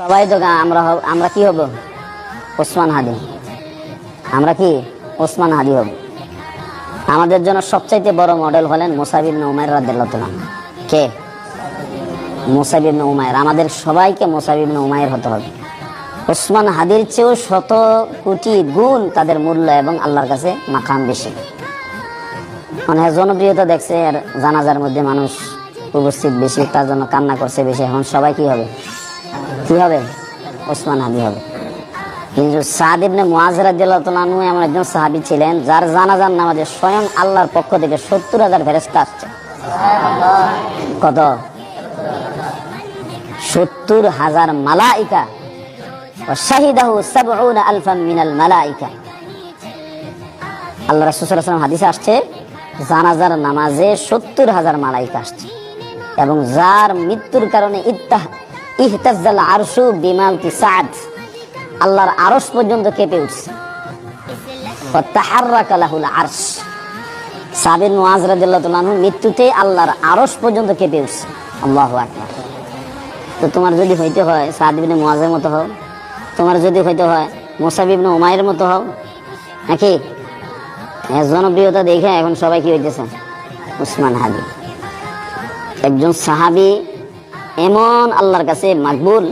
সবাই তো আমরা আমরা কি হব? ওসমান হাদি। আমরা কি ওসমান হাদি হব? আমাদের জন্য সবচাইতে বড় মডেল হলেন মোসাবিব নৌমায়ের তাআলা। কে? মোসাবিব নৌমায়ের আমাদের সবাইকে মোসাবিব নৌমায়ের হতে হবে। ওসমান হাদির চেয়েও শত কোটি গুণ তাদের মূল্য এবং আল্লাহর কাছে মাকাম বেশি। মানে জনপ্রিয়তা দেখছে, আর জানাজার মধ্যে মানুষ উপস্থিত বেশি, তার জন্য কান্না করছে বেশি। এখন সবাই কি হবে? কি হবে? ওসমান হাদি হবে। কিন্তু মুআজ রাদিয়াল্লাহু তাআলা এমন একজন সাহাবী ছিলেন, যার জানাজার নামাজে স্বয়ং আল্লাহর পক্ষ থেকে সত্তর হাজার ফেরেশতা আসছে। কত? সত্তর হাজার মালাইকা। শাহিদাহু সাবউনা আলফাম মিনাল মালাইকা। আল্লাহ আসছে, জানাজার নামাজে সত্তর হাজার মালাইকা আসছে। এবং যার মৃত্যুর কারণে ইত্তাহ ইহতাজ্জাল আরশু বিমালতি সাদ। আল্লাহর আরশ পর্যন্ত কেঁপে উঠছে। ওয়াতাহাররাকা লাহুল আরশ। সাবির মুআজ রাদিয়াল্লাহু তাআলা মৃত্যুতে আল্লাহর আরশ পর্যন্ত কেঁপে উঠছে। আল্লাহু আকবার। তো তোমার যদি হইতে হয়, সাদ ইবনে মুআজের মতো হও। তোমার যদি হইতে হয়, মুসাব ইবনে উমাইরের মতো হও। নাকি? এর জনপ্রিয়তা দেখে এখন সবাই কি হইতেছে? উসমান হাদি। একজন সাহাবি এমন আল্লাহর কাছে মাকবুল।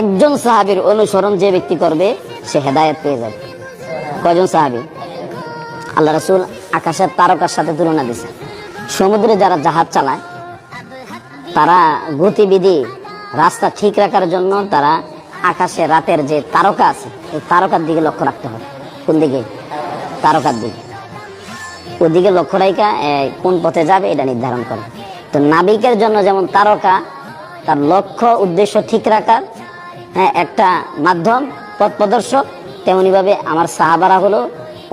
একজন সাহাবীর অনুসরণ যে ব্যক্তি করবে, সে হেদায়েত পেয়ে যাবে। কয়জন সাহাবি? আল্লাহ রাসূল আকাশের তারকার সাথে তুলনা দিছে। সমুদ্রে যারা জাহাজ চালায়, তারা গতিবিধি, রাস্তা ঠিক রাখার জন্য তারা আকাশে রাতের যে তারকা আছে, এই তারকার দিকে লক্ষ্য রাখতে হবে। কোন দিকে? তারকার দিকে। ওদিকে লক্ষ্য রাখা কোন পথে যাবে এটা নির্ধারণ করে। তো নাবিকের জন্য যেমন তারকা, তার লক্ষ্য, উদ্দেশ্য ঠিক রাখার হ্যাঁ একটা মাধ্যম, পথ প্রদর্শক, তেমনিভাবে আমার সাহাবারা হলো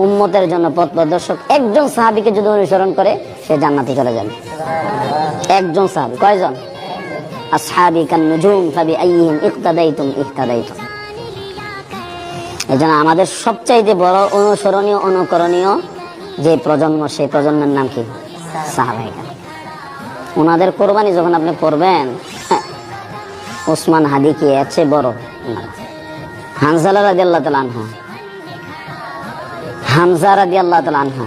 উম্মতের জন্য পথ প্রদর্শক। একজন সাহাবিকে যদি অনুসরণ করে, সে জান্নাতি চলে যাবে। একজন সাহাবি, কয়জন? আসহাবি কান নুজুম ফাবি আইহিম ইকতাদাইতুম এই জন্য আমাদের সবচাইতে বড় অনুসরণীয়, অনুকরণীয় যে প্রজন্ম, সেই প্রজন্মের নাম কি? সাহাবাহিকা ওনাদের কোরবানি যখন আপনি করবেন ওসমান হাদি কি চেয়ে বড়? হানজালা রাজি আল্লাহ আনহা। হামজা রাজি আল্লাহ আনহা।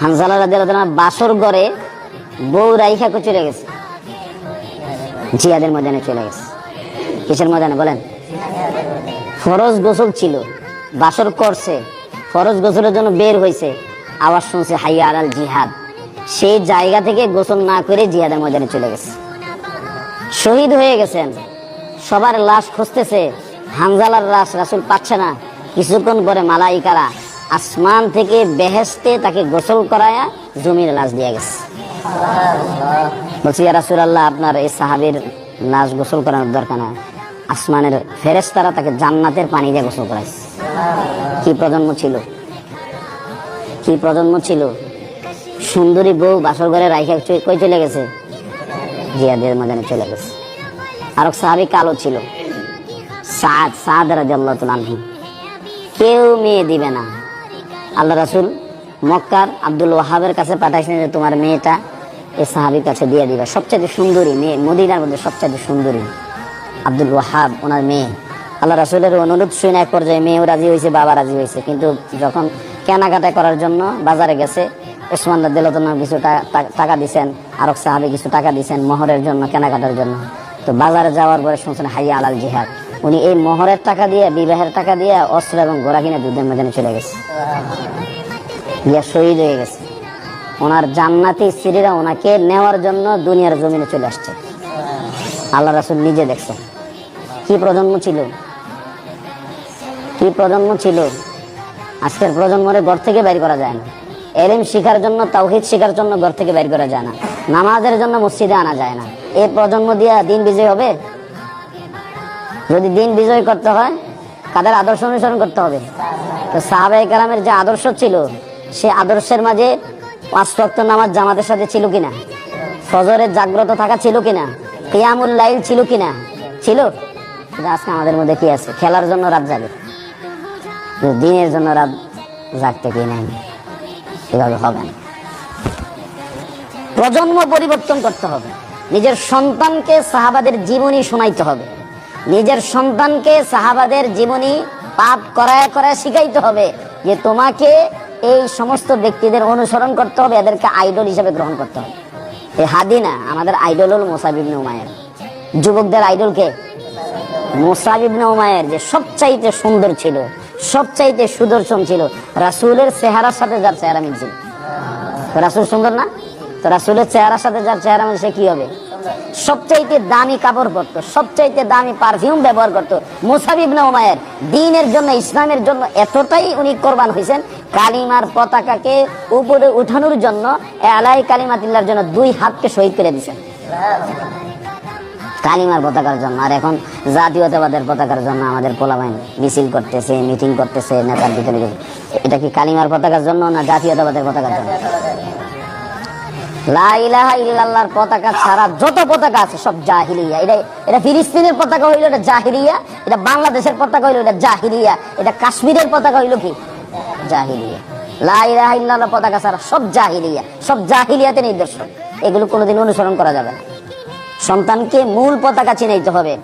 হানজালা রাজি আল্লাহ তালা বাসর ঘরে বউ রাইখা কো চলে গেছে। জিয়াদের ময়দানে চলে গেছে। কিসের ময়দানে বলেন? ফরজ গোসল ছিল। বাসর করছে। ফরজ গোসলের জন্য বের হয়েছে আওয়াজ শুনছে হাইয়া আলাল জিহাদ। সেই জায়গা থেকে গোসল না করে জিহাদের ময়দানে চলে গেছে। শহীদ হয়ে গেছেন। সবার লাশ খুঁজতেছে। হামজালার লাশ রাসুল পাচ্ছে না। কিছুক্ষণ পরে মালাইকারা আসমান থেকে বেহেস্তে তাকে গোসল করায়া জমির লাশ দিয়ে গেছে। বলছি রাসুল আল্লাহ আপনার এই সাহাবের লাশ গোসল করানোর দরকার না আসমানের ফেরেস্তারা তাকে জান্নাতের পানি দিয়ে গোসল করাইছে। কি প্রজন্ম ছিল? কি প্রজন্ম ছিল? সুন্দরী বউ বাসর ঘরে রাইখা কই চলে গেছে? জিয়াদের ময়দানে চলে গেছে। আর সাহাবি কালো ছিল। সাদ সাদ রাজি কেউ মেয়ে দিবে না। আল্লাহ রাসুল মক্কার আব্দুল ওয়াহাবের কাছে পাঠাইছেন যে তোমার মেয়েটা এ সাহাবির কাছে দিয়ে দিবা। সবচেয়ে সুন্দরী মেয়ে, মদিনার মধ্যে সবচেয়ে সুন্দরী আব্দুল ওয়াহাব, ওনার মেয়ে। আল্লাহ রাসুলের অনুরোধ শুনে এক পর্যায়ে মেয়েও রাজি হয়েছে, বাবা রাজি হয়েছে। কিন্তু যখন কেনাকাটা করার জন্য বাজারে গেছে ওসমান দিলতনা কিছু টাকা দিছেন আরক সাহাবি কিছু টাকা দিছেন মোহরের জন্য, কেনাকাটার জন্য। তো বাজারে যাওয়ার পরে শুনছেন হাইয়া আলাল জিহাদ। উনি এই মোহরের টাকা দিয়ে, বিবাহের টাকা দিয়ে অস্ত্র এবং গোড়া কিনে যুদ্ধের ময়দানে চলে গেছে। গিয়া শহীদ হয়ে গেছে। ওনার জান্নাতি স্ত্রীরা ওনাকে নেওয়ার জন্য দুনিয়ার জমিনে চলে আসছে। আল্লাহ রাসুল নিজে দেখছেন। কি প্রজন্ম ছিল? কি প্রজন্ম ছিল? আজকের প্রজন্মরে ঘর থেকে বের করা যায় না। এলিম শিখার জন্য, তাওহিদ শিখার জন্য ঘর থেকে বের করা যায় না। নামাজের জন্য মসজিদে আনা যায় না। এই প্রজন্ম দিয়া দিন বিজয় হবে? যদি দিন বিজয় করতে হয়, কাদের আদর্শ অনুসরণ করতে হবে? তো সাহাবাই কালামের যে আদর্শ ছিল, সে আদর্শের মাঝে পাঁচ ওয়াক্ত নামাজ জামাতের সাথে ছিল কিনা? ফজরের জাগ্রত থাকা ছিল কিনা? কিয়ামুল লাইল ছিল কিনা? ছিল? আজকে আমাদের মধ্যে কি আছে? খেলার জন্য রাত জাগে। দিনের জন্য রাত জাগতে কি নাই? এভাবে হবে না। প্রজন্ম পরিবর্তন করতে হবে। নিজের সন্তানকে সাহাবাদের জীবনী শোনাইতে হবে। নিজের সন্তানকে সাহাবাদের জীবনী পাঠ করায় করায় শিখাইতে হবে যে তোমাকে এই সমস্ত ব্যক্তিদের অনুসরণ করতে হবে, এদেরকে আইডল হিসেবে গ্রহণ করতে হবে। এই হাদি না, আমাদের আইডল হল মোসাবিবনে উমায়ের যুবকদের আইডলকে মোসাবিবনে উমায়ের যে সবচাইতে সুন্দর ছিল, সবচাইতে সুদর্শন ছিল। রাসূলের চেহারার সাথে যার চেহারা মিলছিল তো রাসূল সুন্দর না? তো রাসূলের চেহারার সাথে যার চেহারা মিল সে কি হবে? সবচাইতে দামি কাপড় পরতো, সবচাইতে দামি পারফিউম ব্যবহার করতো মুসাবিব না উমায়ের দিনের জন্য, ইসলামের জন্য এতটাই উনি কোরবান হয়েছেন, কালিমার পতাকাকে উপরে উঠানোর জন্য আলাই কালিমাতিল্লার জন্য দুই হাতকে শহীদ করে দিয়েছেন। কালিমার পতাকার জন্য। আর এখন জাতীয়তাবাদের পতাকার জন্য আমাদের পোলাবাইন মিছিল করতেছে মিটিং করতেছে, নেতার ভিতরে এটা কি কালিমার পতাকার জন্য না জাতীয়তাবাদের পতাকার জন্য? ফিলিস্তিনের পতাকা হইল, এটা বাংলাদেশের পতাকা হইল, এটা কাশ্মীরের পতাকা হইল কি? পতাকা ছাড়া সব সব নিদর্শন এগুলো কোনোদিন অনুসরণ করা যাবে না। সন্তানকে মূল পতাকা চিনাইতে হবে।